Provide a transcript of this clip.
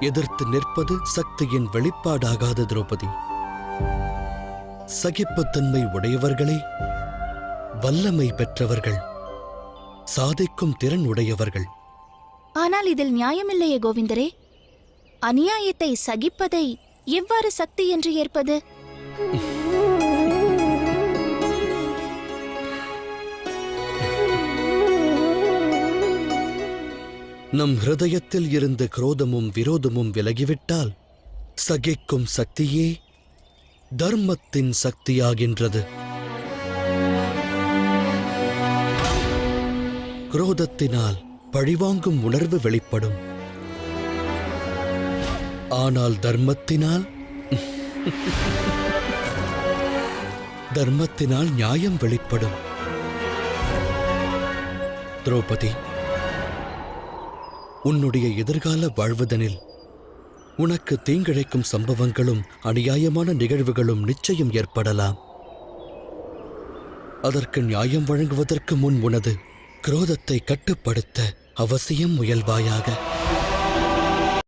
எதிர்த்து நிற்பது சக்தியின் வெளிப்பாடாகாத திரௌபதி. சகிப்புத்தன்மை உடையவர்களே வல்லமை பெற்றவர்கள் சாதிக்கும் திறன் உடையவர்கள். ஆனால் இதில் நியாயமில்லையே கோவிந்தரே. அநியாயத்தை சகிப்பதை எவ்வாறு சக்தி என்று ஏற்பது? நம் ஹிருதயத்தில் இருந்து குரோதமும் விரோதமும் விலகிவிட்டால் சகிக்கும் சக்தியே தர்மத்தின் சக்தியாகின்றது. குரோதத்தினால் பழிவாங்கும் உணர்வு வெளிப்படும். ஆனால் தர்மத்தினால்? தர்மத்தினால் நியாயம் வெளிப்படும். திரௌபதி உன்னுடைய எதிர்கால வாழ்வதனில் உனக்கு தீங்கிழைக்கும் சம்பவங்களும் அநியாயமான நிகழ்வுகளும் நிச்சயம் ஏற்படலாம். அதற்கு நியாயம் வழங்குவதற்கு முன் உனது குரோதத்தை கட்டுப்படுத்த அவசியம் முயல்வாயாக.